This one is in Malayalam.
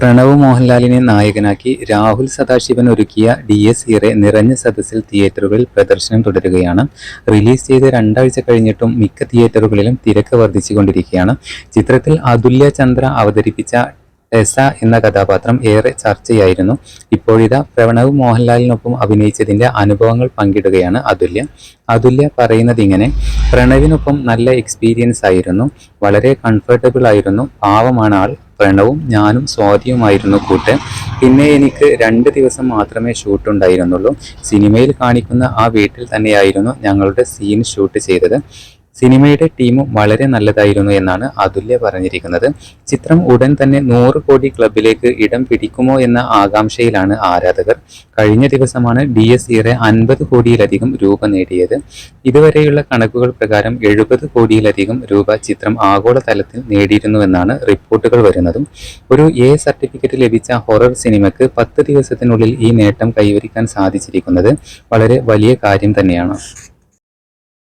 പ്രണവ് മോഹൻലാലിനെ നായകനാക്കി രാഹുൽ സദാശിവൻ ഒരുക്കിയ ഡി എസ് ഇറെ നിറഞ്ഞ സദസ്സിൽ തിയേറ്ററുകളിൽ പ്രദർശനം തുടരുകയാണ്. റിലീസ് ചെയ്ത് രണ്ടാഴ്ച കഴിഞ്ഞിട്ടും മിക്ക തിയേറ്ററുകളിലും തിരക്ക് വർദ്ധിച്ചുകൊണ്ടിരിക്കുകയാണ്. ചിത്രത്തിൽ അതുല്യ ചന്ദ്ര അവതരിപ്പിച്ച ടെസ എന്ന കഥാപാത്രം ഏറെ ചർച്ചയായിരുന്നു. ഇപ്പോഴിതാ പ്രണവ് മോഹൻലാലിനൊപ്പം അഭിനയിച്ചതിന്റെ അനുഭവങ്ങൾ പങ്കിടുകയാണ് അതുല്യ. അതുല്യ പറയുന്നത് ഇങ്ങനെ പ്രണവിനൊപ്പം നല്ല എക്സ്പീരിയൻസ് ആയിരുന്നു. വളരെ കംഫർട്ടബിൾ ആയിരുന്നു. പാവമാണ് ആൾ. പ്രണവും ഞാനും സ്വാതിയുമായിരുന്നു കൂട്ട്. പിന്നെ എനിക്ക് രണ്ട് ദിവസം മാത്രമേ ഷൂട്ട് ഉണ്ടായിരുന്നുള്ളൂ. സിനിമയിൽ കാണിക്കുന്ന ആ വീട്ടിൽ തന്നെയായിരുന്നു ഞങ്ങളുടെ സീൻ ഷൂട്ട് ചെയ്തത്. സിനിമയുടെ ടീമും വളരെ നല്ലതായിരുന്നു എന്നാണ് അതുല്യ പറഞ്ഞിരിക്കുന്നത്. ചിത്രം ഉടൻ തന്നെ നൂറ് കോടി ക്ലബിലേക്ക് ഇടം പിടിക്കുമോ എന്ന ആകാംക്ഷയിലാണ് ആരാധകർ. കഴിഞ്ഞ ദിവസമാണ് ഡി എസ് ഇറെ അൻപത് കോടിയിലധികം രൂപ നേടിയത്. ഇതുവരെയുള്ള കണക്കുകൾ പ്രകാരം എഴുപത് കോടിയിലധികം രൂപ ചിത്രം ആഗോളതലത്തിൽ നേടിയിരുന്നുവെന്നാണ് റിപ്പോർട്ടുകൾ വരുന്നതും. ഒരു എ സർട്ടിഫിക്കറ്റ് ലഭിച്ച ഹൊറർ സിനിമയ്ക്ക് പത്ത് ദിവസത്തിനുള്ളിൽ ഈ നേട്ടം കൈവരിക്കാൻ സാധിച്ചിരിക്കുന്നത് വളരെ വലിയ കാര്യം തന്നെയാണ്.